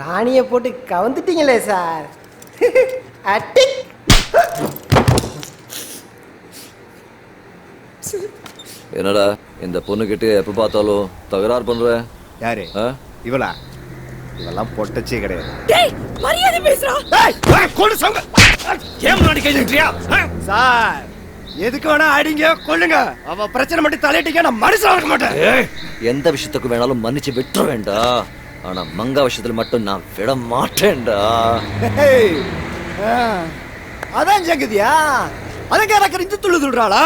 ராணியை போட்டு கவுந்துட்டீங்களே சார். அட்டிக் என்னடா இந்த பொண்ணுகிட்ட எப்ப பார்த்தாலும் தகராறு பண்ற? யாரு? ஆ? இவளா? இவெல்லாம் பொட்டச்சே கிடையாது. டேய் மரியாதை பேசுறா. சார் எதுக்கு வேணா அடிங்க கொள்ளுங்க அவ பிரச்சனை மட்டும் தலையிட்டீங்க நான் மனுஷன் இருக்க மாட்டேன். எந்த விஷயத்துக்கு வேணாலும் மன்னிச்சு விட்டுற வேண்டாம் ஆனா மங்கா விஷயத்துல மட்டும் நான் விட மாட்டேன்டா. அதான் ஜெகதியா? அதுக்கு எனக்கு இந்து துள்ளு துள்றாளா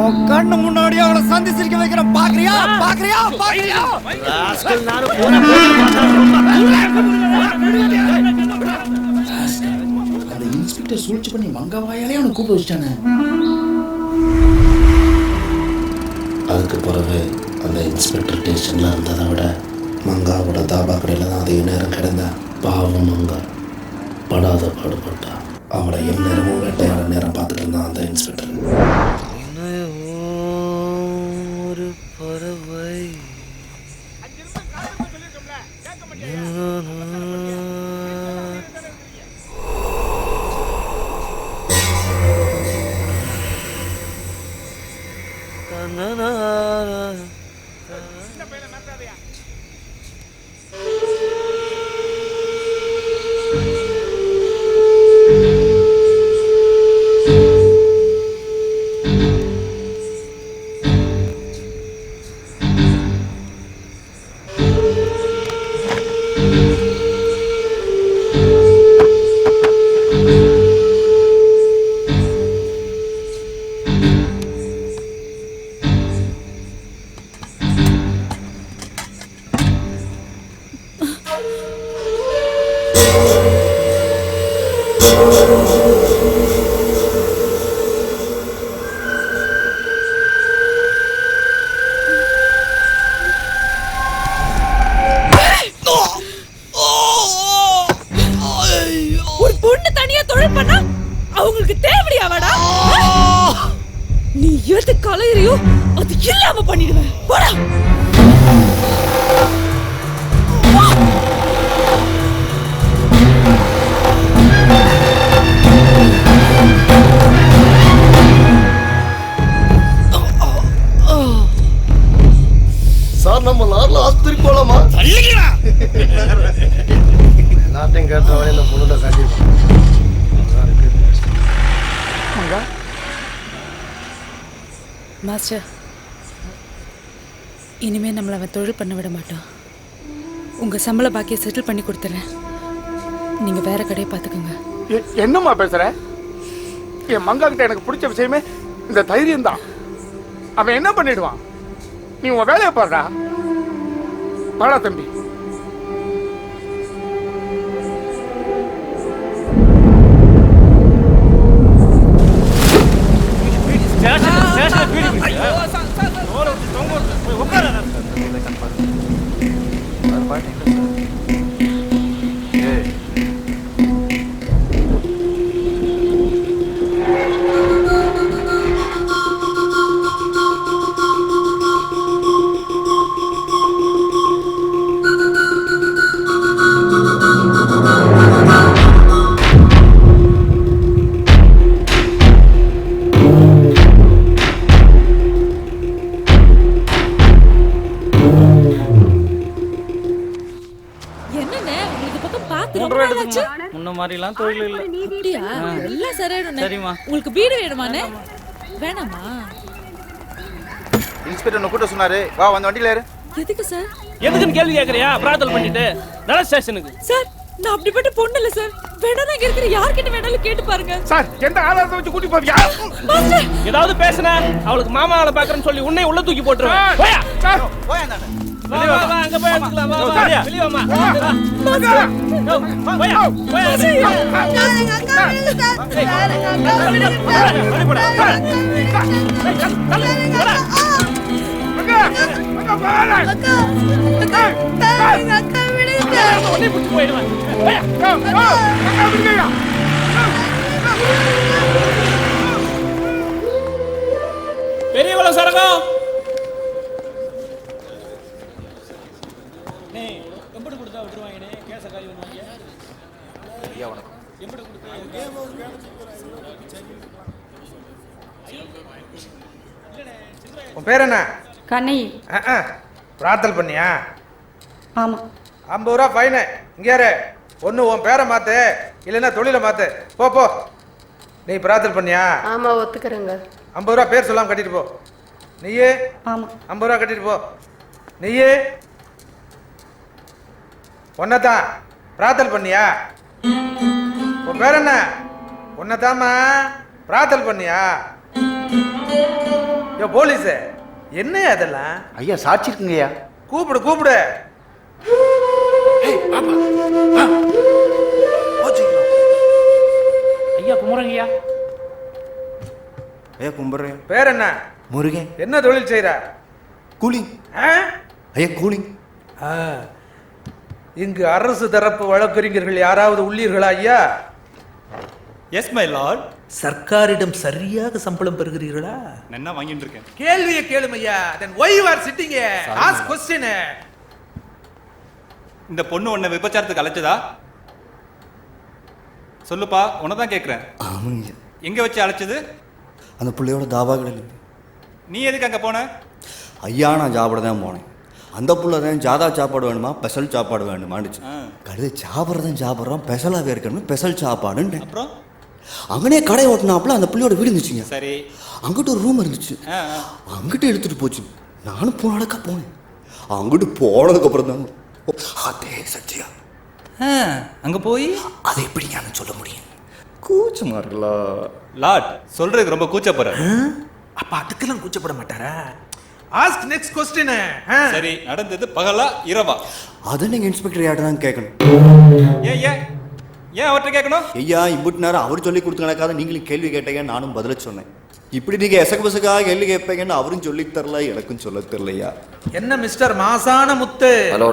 உன் கண்ணு முன்னாடி அவளை சந்தி சிரிக்க வைக்கிறேன் பாக்குறியா? பாக்குறியா? பாக்குறியா அந்த இன்ஸ்பெக்டர் சூழ்ச்சி பண்ணி மங்க வாயாலே அவனை கூப்பிட வச்சிட்டானே. அதுக்கு பிறகு அந்த இன்ஸ்பெக்டர் ஸ்டேஷனில் இருந்ததை விட மங்காவோட தாபா கடையில் தான் அதிக நேரம் கிடந்தேன் பாவம் மங்கா. படாத பாடுபட்டா. அவளை எந்நேரமும் வேட்டையாட நேரம் பார்த்துட்டு இருந்தான் அந்த இன்ஸ்பெக்டர். ஒரு பறவை ஒரு எது கலையறியோ அது இல்லாம பண்ணிடுவேன். போடா. சார் நம்ம லாரில் ஆஸ்பத்திரி போலாமா? எல்லாத்தையும் கேட்டவனே இந்த பொண்ணுட காட்டியிருப்பான் மாஸ்டர் இனிமேல் நம்மளை அவன் தொழில் பண்ண விட மாட்டான். உங்கள் சம்பள பாக்கியை செட்டில் பண்ணி கொடுத்துறேன். நீங்கள் வேற கடையை பார்த்துக்கோங்க. என்னம்மா பேசுகிற என் மங்கா கிட்ட எனக்கு பிடிச்ச விஷயமே இந்த தைரியம் தான் அவன் என்ன பண்ணிடுவான்? நீ உன் வேலையை பாருடா. வாடா தம்பி. தொழில் இல்லை. அப்படியா? எல்லாம் சரியாயிடும் சரிம்மா. உங்களுக்கு வீடு வேணுமாண்ணே? வேணாமா? இன்ஸ்பெக்டர் உன்னை கூட்ட சொன்னாரு. வா வந்து வண்டியில ஏறு. எதுக்கு சார்? எதுக்குன்னு கேள்வி கேட்குறியா பிரார்த்தல் பண்ணிட்டு. நல ஸ்டேஷனுக்கு. சார் நான் அப்படிப்பட்ட பொண்ணு இல்ல சார். வேணா இங்க இருக்கிற யார்கிட்ட வேணாலும் கேட்டு பாருங்க. சார் எந்த ஆதாரத்தை வச்சு கூட்டி போவியா? ஏதாவது பேசுன அவளுக்கு மாமாவை பாக்குறேன்னு சொல்லி உன்னை உள்ள தூக்கி போட்டுருவேன். போயா? சார் போய் அந்த வா அங்க போய் எடுத்துக்கலாம் வா வா வெளிய வாமா போயா போயா உடனே புடிச்சு போயிடுவேன் போயா பெரிய குளம் சரகம் உன் பேர் என்ன? கண்ணை அஹ். பிரார்த்தல் பண்ணியா? ஆமாம் ஐம்பது ரூபா ஃபைனு இங்கே யாரு? ஒன்று உன் பேரை மாற்று இல்லைன்னா தொழிலை மாற்று போ போ. நீ பிரார்த்தல் பண்ணியா? ஆமா ஒத்துக்கிறேங்க. ஐம்பது ரூபா பேர் சொல்லாமல் கட்டிட்டு போ. நீயே? ஆமாம் ஐம்பது ரூபா கட்டிட்டு போ. நீயே? ஒன்னதான் பிரார்த்தல் பண்ணியா? உன் பேர் என்ன? ஒன்னதாம்மா பிரார்த்தல் பண்ணியா? யோ போலீஸு என்ன அதெல்லாம் ஐயா சாட்சி இருக்குங்கய்யா கூப்பிடு. கூப்பிடு ஐயா குமரங்கய்யா ஐயா கும்பிட்றேன். பேர் என்ன முருகன். என்ன தொழில் செய்யற கூலிங். ஆ? ஐயா கூலிங். ஆ. இங்கு அரசு தரப்பு வழக்கறிஞர்கள் யாராவது உள்ளீர்களா ஐயா? எஸ் மை லார்ட் சர்க்காரிடம் சரியாக சம்பளம் பெறுகிறீர்களா? என்ன வாங்கிட்டு இருக்கேன் கேள்வியை கேளும் ஐயா then why you are sitting ask question இந்த பொண்ணு உன்னை விபச்சாரத்துக்கு அழைச்சதா? சொல்லுப்பா உன்னை தான் கேட்குறேன் ஆமாங்க எங்க வச்சு அழைச்சது? அந்த பிள்ளையோட தாபாக்கள் நீ எதுக்கு அங்க போன? ஐயா நான் சாப்பிட தான் போனேன். அந்த புள்ள தான் ஜாதா சாப்பாடு வேணுமா ஸ்பெஷல் சாப்பாடு ஆ. கழுதை சாப்பிட்றதான் சாப்பிட்றோம் ஸ்பெஷலாகவே இருக்கணும் ஸ்பெஷல் சாப்பாடுன்னு அப்புறம்? அங்கனே கடை ஓட்டினாப்புல அந்த பிள்ளையோட வீடு இருந்துச்சுங்க. சரி. அங்கிட்ட ஒரு ரூம் இருந்துச்சு. அங்கிட்ட எடுத்துட்டு போச்சு. நானும் போனடக்கா போனேன். அங்கிட்டு போனதுக்கு அப்புறம் தாங்க ஓ, அதே சத்தியா ஆ, அங்க போய்? அதை எப்படி ஞானம் சொல்ல முடியும்? கூச்சமா இருக்குல்ல. லார்ட் சொல்றதுக்கு ரொம்ப கூச்சப்படுற. அப்ப அதுக்கெல்லாம் கூச்சப்பட மாட்டாரா? ஆஸ்க் நெக்ஸ்ட் கொஸ்டின் சரி நடந்தது பகலா இரவா. அதை நீங்க இன்ஸ்பெக்டர் யார்ட்ட தான் கேட்கணும்? ஏன் ஏன் ஏன் அவர்கிட்ட கேட்கணும்? ஐயா இம்புட்டு நேரம் அவர் சொல்லி கொடுத்து நடக்காத நீங்களும் கேள்வி கேட்டீங்க நானும் பதில சொன்னேன். இப்படி நீங்க எசக்கு பசக்காக கேள்வி கேட்பீங்கன்னு அவரும் சொல்லி தரல எனக்கும் சொல்ல தெரியலையா என்ன மிஸ்டர் மாசான முத்து? ஹலோ.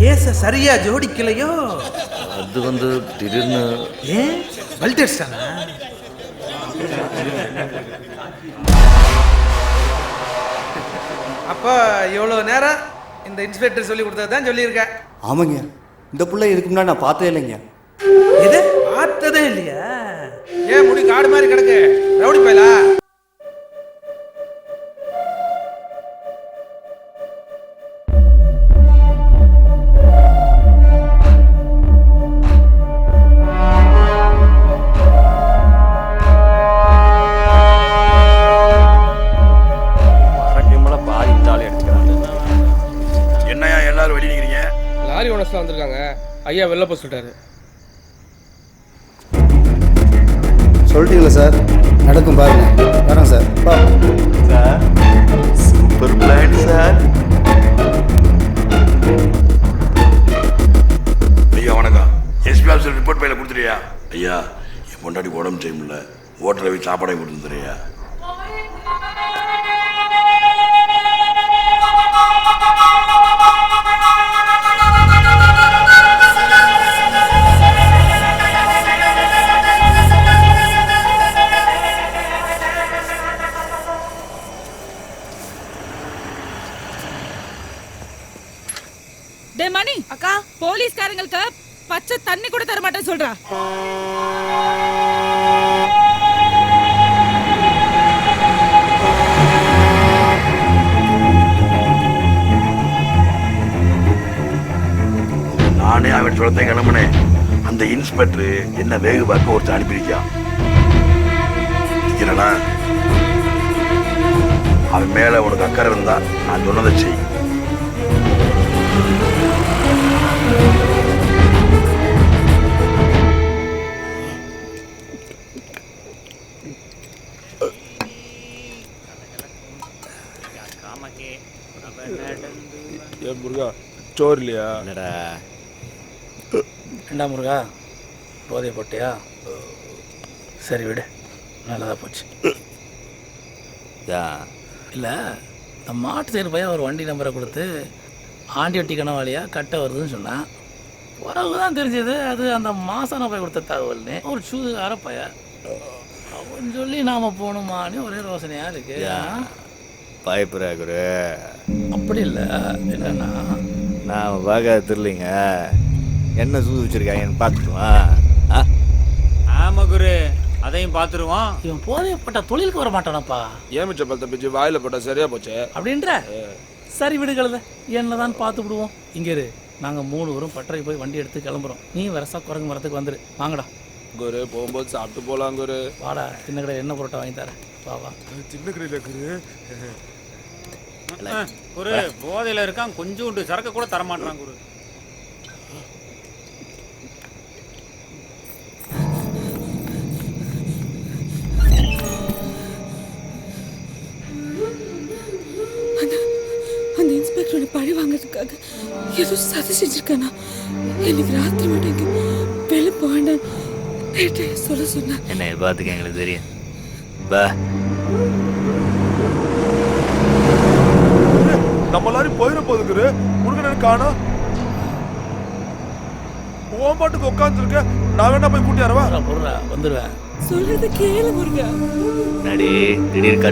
கேஸ சரியா ஜோடிக்கலையோ? அது வந்து திடீர்னு ஏன்? வல்டர்ஸ்டானா அப்போ இவ்வளோ நேரம் இந்த இன்ஸ்பெக்டர் சொல்லி கொடுத்தது தான் சொல்லியிருக்கேன். ஆமாங்க. இந்த புள்ள இதுக்கு முன்னாடி நான் பார்த்ததே இல்லைங்க. எது? பார்த்ததே இல்லையா? ஏன் முடி காடு மாதிரி கிடக்கு? ரவுடி பயலா ஐயா வெளில போக சொல்லிட்டாரு. சொல்லிட்டீங்களா சார்? நடக்கும் பாருங்க. வரேன் sir. Sir super plan sir. ஐயா வணக்கம். எஸ்பி ஆஃபீஸர் ரிப்போர்ட் பையில கொடுத்துறியா ஐயா என் பொண்டாடி உடம்பு செய்யல ஹோட்டலில் போய் சாப்பாடை கொடுத்துருந்துறியா? இருக்க பச்சை தண்ணி கூட தர மாட்டேன்னு சொல்றா. நானே அவன் சொல்லத்தை கிளம்புனேன் அந்த இன்ஸ்பெக்டர் என்ன வேகு பார்க்க ஒருத்தர் அனுப்பியிருக்கான் இல்லைனா அவன் மேல உனக்கு அக்கறை இருந்தா நான் சொன்னதை செய். சோறு இல்லையா? என்னடா? என்ன முருகா? போதை போட்டியா? சரி விடு. நல்லதா போச்சு. யா. இல்லை இந்த மாட்டு சைடு பையன் ஒரு வண்டி நம்பரை கொடுத்து ஆண்டி வட்டி கணவாளியா கட்ட வருதுன்னு சொன்னான். பிறகு தான் தெரிஞ்சது. அது அந்த மாசான போய் கொடுத்த தகவல்னு. ஒரு சூதுகார பைய அவன் சொல்லி நாம போகணுமான்னு ஒரே யோசனையா இருக்கு. பயப்புறா குரு அப்படி இல்லை. என்னன்னா நான் பார்க்காத தெரியலைங்க. என்ன சூது வச்சிருக்காங்கன்னு பார்த்துக்குவா ஆ? ஆமா குரு அதையும் பார்த்துருவோம். இவன் போதைப்பட்ட தொழிலுக்கு வர மாட்டானப்பா. ஏமிச்ச பழத்தை பிச்சு வாயில போட்டா சரியா போச்சு? அப்படின்ற? சரி விடுகளத என்னதான் பார்த்து விடுவோம். இங்க இரு நாங்க மூணு பேரும் பட்டறை போய் வண்டி எடுத்து கிளம்புறோம். நீ வரசா குரங்கு மரத்துக்கு வந்துரு. வாங்கடா. குரு போகும்போது சாப்பிட்டு போலாம் குரு. வாடா சின்ன கடை என்ன புரோட்டா வாங்கி தரேன். வா வா. சின்ன கடையில குரு. குரு போதையில இருக்கான் கொஞ்சோண்டு சரக்கு கூட தரமாட்டான் குரு. அந்த இன்ஸ்பெக்டரோட பழி வாங்குறதுக்காக ஏதோ சதி செஞ்சிருக்கானா? இன்னைக்கு ராத்திரி மட்டும் இங்க வெளில போக வேண்டாம் சொல்ல சொன்னேன். என்ன பார்த்துக்க எங்களுக்கு தெரியும். பா நம்ம எல்லாரும் குரு முருகன் காணோம் உன் பாட்டுக்கு உட்காந்துருக்க நான் வேணா போய் கூட்டி வரவா? பொருடா வந்துடுவேன் சொல்றது கேளு முருகா. நடி திடீர்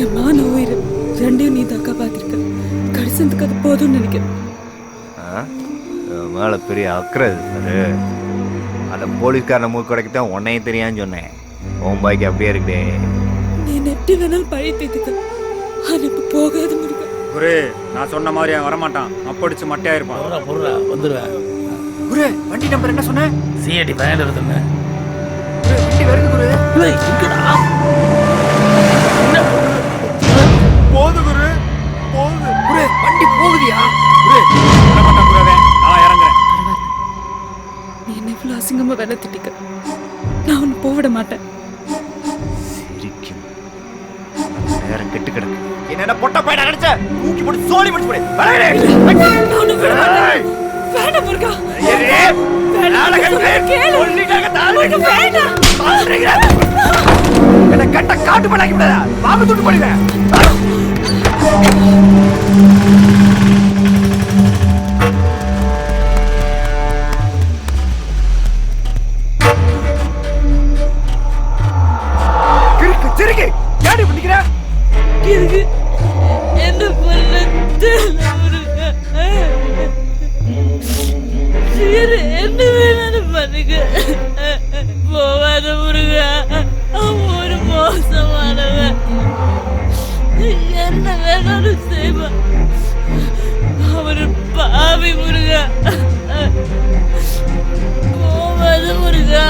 என் மான உயிர். ரெண்டையும் நீ தக்கா பார்த்திருக்க. கடைசனத்துக்கு அது போதும்னு நினைக்கிறேன். மேலே பெரிய அக்கறை இருக்காரு அந்த போலீஸ்காரனை மூக்கடைக்கு தான் உன்னையும் தெரியான்னு சொன்னேன். உன் பாய்க்கு அப்படியே இருக்குடே நீ நெட்டி வேணாலும் பழி தீர்த்துக்க. ஆனா இப்ப போகாது குரு நான் சொன்ன மாதிரி அவன் வரமாட்டான். அப்படிச்சு மட்டையா இருப்பான். பொருடா பொருடா வந்துடுவேன் குரு வண்டி நம்பர் என்ன சொன்ன? சிஐடி பயன் இருக்குன்னு வண்டி வருது குரு. போகுது குரு போகுது குரு வண்டி போகுதியா? குரு வரமாட்டான் குரு அவன்? நான் இறங்குறேன். நீ என்ன இவ்வளவு அசிங்கமா வேலை திட்டிக்க? நான் உன்னை போவிட மாட்டேன். சிரிக்கும். நேரம் கெட்டு கிடக்கு. என்ன பொட்ட பையனா நினைச்ச? தூக்கி போட்டு சோழி முடிச்சு போடு. வேண்டாம். முருகா என்ன கட்ட காட்டு பண்ணாக்கி விடாத துட்டு பண்ணிடுவேன் கிறுக்கு சிறுகி ஏடி பண்ணிக்கிற இருக்கு என்ன வேணாலும் பண்ணுங்க போவாத முருகா. அவன் ஒரு மோசமானவன். என்ன வேணாலும் செய்வான். அவர் பாவி முருகா. போவாத முருகா.